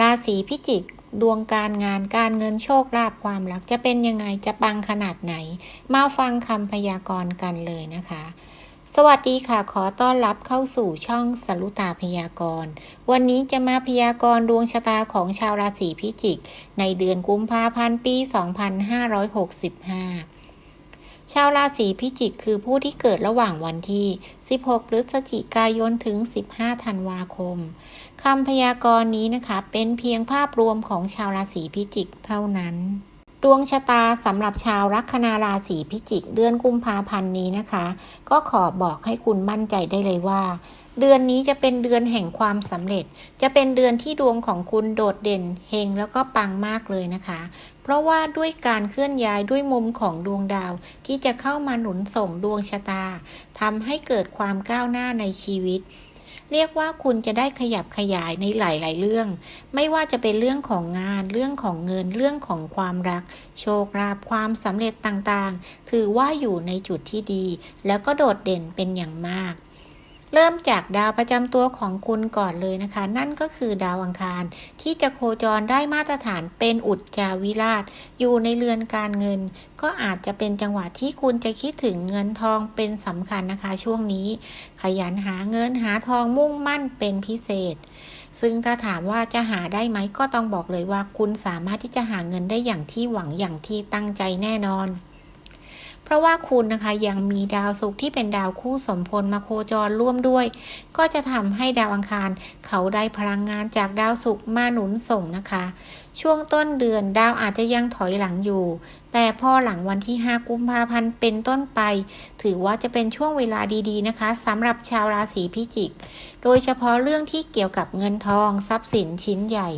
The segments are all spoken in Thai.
ราศีพิจิก ดวงการงานการเงินโชคลาภความรักจะเป็นยังไงจะปังขนาดไหน มาฟังคำพยากรณ์กันเลยนะคะ สวัสดีค่ะขอต้อนรับเข้าสู่ช่องสรุตาพยากรณ์ วันนี้จะมาพยากรณ์ดวงชะตาของชาวราศีพิจิก ในเดือนกุมภาพันธ์ปี 2565 ชาวราศีพิจิกคือผู้ที่เกิดระหว่างวันที่ 16 พฤศจิกายนถึง 15 ธันวาคมคำพยากรณ์นี้นะคะ เป็นเพียงภาพรวมของชาวราศีพิจิกเท่านั้น ดวงชะตาสำหรับชาวลัคนาราศีพิจิก เดือนกุมภาพันธ์นี้นะคะ ก็ขอบอกให้คุณมั่นใจได้เลยว่า เดือนนี้จะเป็นเดือนแห่งความสำเร็จ จะเป็นเดือนที่ดวงของคุณโดดเด่นเฮงแล้วก็ปังมากเลยนะคะ เพราะว่าด้วยการเคลื่อนย้ายด้วยมุมของดวงดาว ที่จะเข้ามาหนุนส่งดวงชะตาทำให้เกิดความก้าวหน้าในชีวิต เรียกว่าคุณจะได้ขยับขยายในหลาย ๆ เรื่อง ไม่ว่าจะเป็นเรื่องของงาน เรื่องของเงิน เรื่องของความรัก โชคลาภความสำเร็จต่าง ๆ ถือว่าอยู่ในจุดที่ดี แล้วก็โดดเด่นเป็นอย่างมาก เริ่มจากดาวประจำตัวของคุณก่อนเลยนะคะ นั่นก็คือดาวอังคาร ที่จะโคจรได้มาตรฐานเป็นอุจจาวิราช อยู่ในเรือนการเงิน ก็อาจจะเป็นจังหวะที่คุณจะคิดถึงเงินทองเป็นสำคัญนะคะ ช่วงนี้ ขยันหาเงินหาทองมุ่งมั่นเป็นพิเศษ ซึ่งถ้าถามว่าจะหาได้ไหมก็ต้องบอกเลยว่าคุณสามารถที่จะหาเงินได้อย่างที่หวังอย่างที่ตั้งใจแน่นอน เพราะว่าคุณนะคะยังมีดาวศุกร์ที่เป็นดาวคู่สมพลมาโคจรร่วมด้วย ก็จะทำให้ดาวอังคาร เขาได้พลังงานจากดาวศุกร์มาหนุนส่งนะคะ ช่วงต้นเดือนดาวอาจจะยังถอยหลังอยู่ แต่พอหลังวันที่ 5 กุมภาพันธ์เป็นต้นไป ถือว่าจะเป็นช่วงเวลาดีๆนะคะสำหรับชาวราศีพิจิก โดยเฉพาะเรื่องที่เกี่ยวกับเงินทองทรัพย์สินชิ้นใหญ่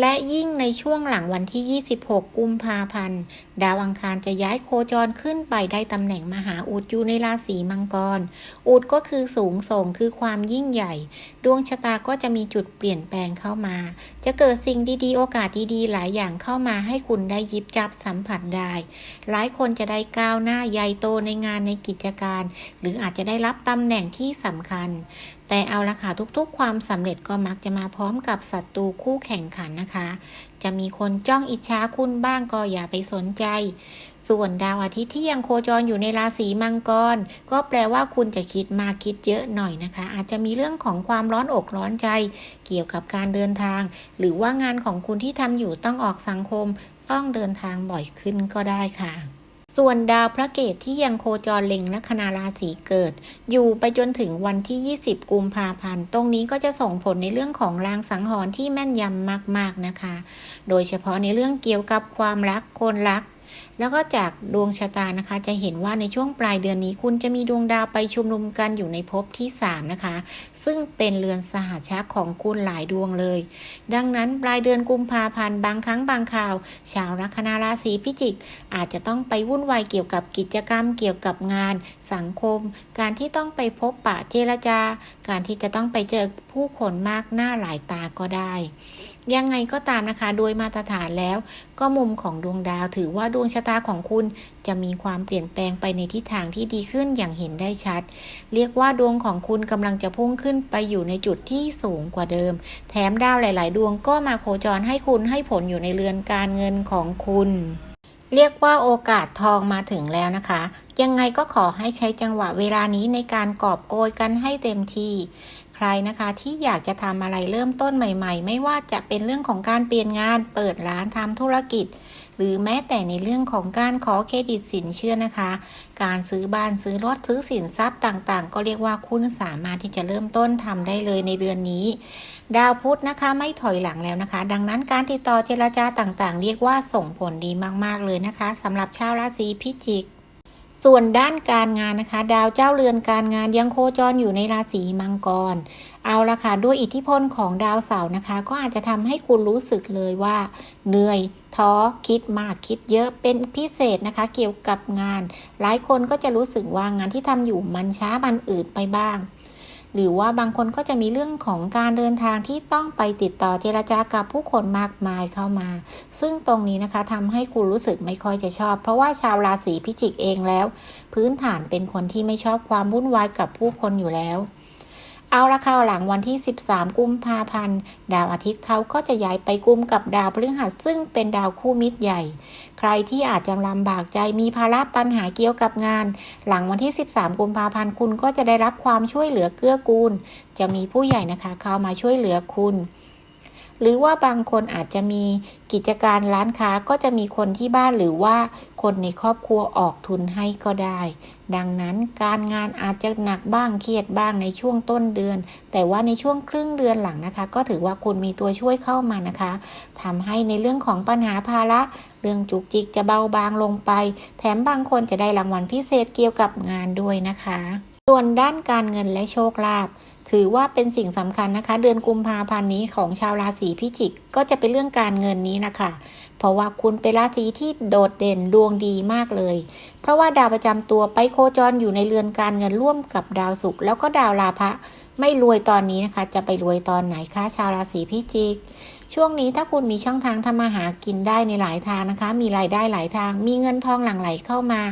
และยิ่งในช่วงหลังวันที่ 26 กุมภาพันธ์ ดาวอังคารจะย้ายโคจรขึ้นไปได้ตำแหน่งมหาอุดอยู่ในราศีมังกร อุดก็คือสูงส่งคือความยิ่งใหญ่ ดวงชะตาก็จะมีจุดเปลี่ยนแปลงเข้ามา จะเกิดสิ่งดีๆ โอกาสดีๆ หลายอย่างเข้ามาให้คุณได้ยิบจับสัมผัสได้ หลายคนจะได้ก้าวหน้าใหญ่โตในงานในกิจการ หรืออาจจะได้รับตำแหน่งที่สำคัญ แต่เอาละค่ะทุกๆ ความสำเร็จก็มักจะมาพร้อมกับศัตรูคู่แข่งขันนะคะ จะมีคนจ้องอิจฉาคุณบ้างก็อย่าไปสนใจ ส่วนดาวอาทิตย์ที่ยังโคจรอยู่ในราศีมังกร ก็แปลว่าคุณจะคิดมากคิดเยอะหน่อยนะคะ อาจจะมีเรื่องของความร้อนอกร้อนใจ เกี่ยวกับการเดินทาง หรือว่างานของคุณที่ทำอยู่ต้องออกสังคม ต้องเดินทางบ่อยขึ้นก็ได้ค่ะส่วนดาวพระเกตที่ยังโคจรเล็งลัคนาราศีเกิด อยู่ไปจนถึงวันที่ 20 กุมภาพันธ์ ตรงนี้ก็จะส่งผลในเรื่องของรางสังหรณ์ที่แม่นยำมากๆนะคะ โดยเฉพาะในเรื่องเกี่ยวกับความรักคนรัก แล้วก็จากดวงชะตานะคะ จะเห็นว่าในช่วงปลายเดือนนี้ คุณจะมีดวงดาวไปชุมนุมกันอยู่ในภพที่ 3 นะคะ ซึ่งเป็นเรือนสหชาของคุณหลายดวงเลย ดังนั้นปลายเดือนกุมภาพันธ์บางครั้งบางคราว ชาวลัคนาราศีพิจิก อาจจะต้องไปวุ่นวายเกี่ยวกับกิจกรรม เกี่ยวกับงาน สังคม การที่ต้องไปพบปะเจรจาการที่จะต้องไปเจอผู้คนมากหน้าหลายตาก็ได้ ยังไงก็ตามนะคะ โดยมาตรฐานแล้วก็มุมของดวงดาวถือว่าดวงชะตาของคุณจะมีความเปลี่ยนแปลงไปในทิศทางที่ดีขึ้นอย่างเห็นได้ชัด เรียกว่าดวงของคุณกำลังจะพุ่งขึ้นไปอยู่ในจุดที่สูงกว่าเดิม แถมดาวหลาย ๆ ดวงก็มาโคจรให้คุณให้ผลอยู่ในเรือนการเงินของคุณเรียกว่าโอกาสทองมาถึงแล้วนะคะ ยังไงก็ขอให้ใช้จังหวะเวลานี้ในการกอบโกยกันให้เต็มที่ ใครนะคะที่อยากจะทำอะไรเริ่มต้นใหม่ ๆ ไม่ว่าจะเป็นเรื่องของการเปลี่ยนงานเปิดร้านทำธุรกิจ หรือแม้แต่ในเรื่องของการขอเครดิตสินเชื่อนะคะ การซื้อบ้านซื้อรถซื้อสินทรัพย์ต่างๆ ก็เรียกว่าคุณสามารถที่จะเริ่มต้นทำได้เลยในเดือนนี้ ดาวพุธนะคะไม่ถอยหลังแล้วนะคะ ดังนั้นการติดต่อเจรจาต่างๆ เรียกว่าส่งผลดีมากๆเลยนะคะสำหรับชาวราศีพิจิก ส่วนด้านการงานนะคะ ดาวเจ้าเรือนการงานยังโคจรอยู่ในราศีมังกร เอาละค่ะด้วยอิทธิพลของดาวเสาร์นะคะ ก็อาจจะทำให้คุณรู้สึกเลยว่า เหนื่อยท้อคิดมากคิดเยอะเป็นพิเศษนะคะ เกี่ยวกับงาน หลายคนก็จะรู้สึกว่างานที่ทำอยู่มันช้ามันอืดไปบ้าง หรือว่าบางคนก็จะมีเรื่องของการเดินทางที่ต้องไปติดต่อเจรจากับผู้คนมากมายเข้ามา ซึ่งตรงนี้นะคะทำให้คุณรู้สึกไม่ค่อยจะชอบ เพราะว่าชาวราศีพิจิกเองแล้ว พื้นฐานเป็นคนที่ไม่ชอบความวุ่นวายกับผู้คนอยู่แล้ว เอาละค่ะหลังวันที่ 13 กุมภาพันธ์ ดาวอาทิตย์เขาก็จะย้ายไปกุมกับดาวพฤหัสซึ่งเป็นดาวคู่มิตรใหญ่ ใครที่อาจจะลำบากใจมีภาระปัญหาเกี่ยวกับงาน หลังวันที่ 13 กุมภาพันธ์คุณก็จะได้รับความช่วยเหลือเกื้อกูล จะมีผู้ใหญ่นะคะ เข้ามาช่วยเหลือคุณหรือว่าบางคนอาจจะมีกิจการร้านค้าก็จะมีคนที่บ้านหรือว่า คนในครอบครัวออกทุนให้ก็ได้ ดังนั้นการงานอาจจะหนักบ้างเครียดบ้างในช่วงต้นเดือน แต่ว่าในช่วงครึ่งเดือนหลังนะคะ ก็ถือว่าคุณมีตัวช่วยเข้ามานะคะทำให้ในเรื่องของปัญหาภาระเรื่องจุกจิกจะเบาบางลงไป แถมบางคนจะได้รางวัลพิเศษเกี่ยวกับงานด้วยนะคะ ส่วนด้านการเงินและโชคลาภถือว่าเป็นสิ่งสำคัญนะคะ เดือนกุมภาพันธ์นี้ของชาวราศีพิจิกก็จะเป็นเรื่องการเงินนี้นะคะ ราะว่าคุณเป็นราศีที่โดดเด่นดวงดีมากเลย เพราะว่าดาวประจำตัวไปโคจรอยู่ในเรือนการเงินร่วมกับดาวศุกร์แล้วก็ดาวลาภะ ไม่รวยตอนนี้นะคะ จะไปรวยตอนไหนคะชาวราศีพิจิก ช่วงนี้ถ้าคุณมีช่องทางทำมาหากินได้ในหลายทางนะคะ มีรายได้หลายทาง มีเงินทองหลั่งไหลเข้ามา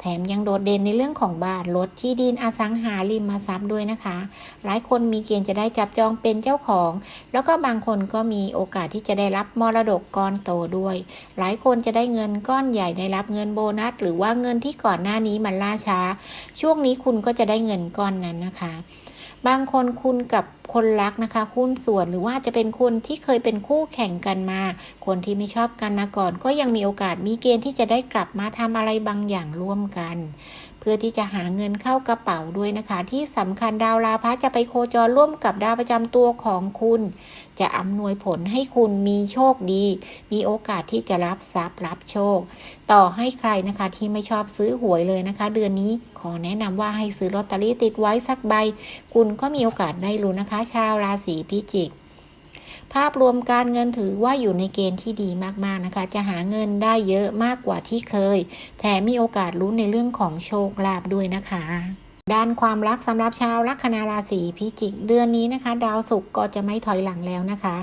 แถมยังโดดเด่นในเรื่องของบ้านรถที่ดินอสังหาริมทรัพย์ด้วยนะคะ หลายคนมีเกณฑ์จะได้จับจองเป็นเจ้าของ แล้วก็บางคนก็มีโอกาสที่จะได้รับมรดกก้อนโตด้วย หลายคนจะได้เงินก้อนใหญ่ได้รับเงินโบนัส หรือว่าเงินที่ก่อนหน้านี้มันล่าช้า ช่วงนี้คุณก็จะได้เงินก้อนนั้นนะคะ บางคนคุณกับคนรักนะคะหุ้นส่วนหรือว่าจะเป็นคนที่เคยเป็นคู่แข่งกันมา คนที่ไม่ชอบกันมาก่อน ก็ยังมีโอกาสมีเกณฑ์ที่จะได้กลับมาทำอะไรบางอย่างร่วมกัน เพื่อที่จะหาเงินเข้ากระเป๋าด้วยนะคะ ที่สำคัญดาวลาพะจะไปโคจรร่วมกับดาวประจำตัวของคุณ จะอำนวยผลให้คุณมีโชคดี มีโอกาสที่จะรับทรัพย์รับโชค ต่อให้ใครนะคะที่ไม่ชอบซื้อหวยเลยนะคะ เดือนนี้ขอแนะนำว่าให้ซื้อลอตเตอรี่ติดไว้สักใบ คุณก็มีโอกาสได้รู้นะคะ ชาวราศีพิจิก ภาพรวมการเงินถือว่าอยู่ในเกณฑ์ที่ดีมากๆนะคะ จะหาเงินได้เยอะมากกว่าที่เคย แถมมีโอกาสลุ้นในเรื่องของโชคลาภด้วยนะคะ ด้านความรักสำหรับชาวลัคนาราศีพิจิกเดือนนี้นะคะ ดาวศุกร์ก็จะไม่ถอยหลังแล้วนะคะ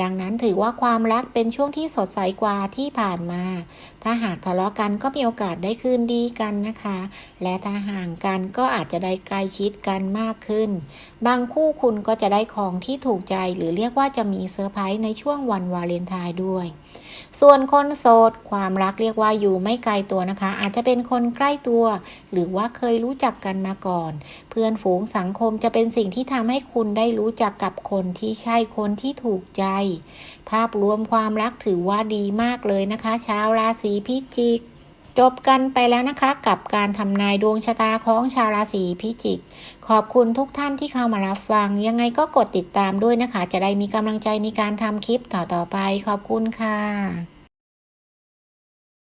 ดังนั้นถือว่าความรักเป็นช่วงที่สดใสกว่าที่ผ่านมา ถ้าหากทะเลาะกันก็มีโอกาสได้คืนดีกันนะคะ และถ้าห่างกันก็อาจจะได้ใกล้ชิดกันมากขึ้น บางคู่คุณก็จะได้ของที่ถูกใจหรือเรียกว่าจะมีเซอร์ไพรส์ในช่วงวันวาเลนไทน์ด้วย ส่วนคนโสด ความรักเรียกว่าอยู่ไม่ไกลตัวนะคะ อาจจะเป็นคนใกล้ตัว หรือว่าเคยรู้จักกันมาก่อน เพื่อนฝูงสังคมจะเป็นสิ่งที่ทำให้คุณได้รู้จักกับคนที่ใช่คนที่ถูกใจ ภาพรวมความรักถือว่าดีมากเลยนะคะ ชาวราศีพิจิก จบกันไปแล้วนะคะกับการทำนายดวงชะตาของชาวราศีพิจิก ขอบคุณทุกท่านที่เข้ามารับฟัง ยังไงก็กดติดตามด้วยนะคะ จะได้มีกำลังใจในการทำคลิปต่อๆไป ขอบคุณค่ะ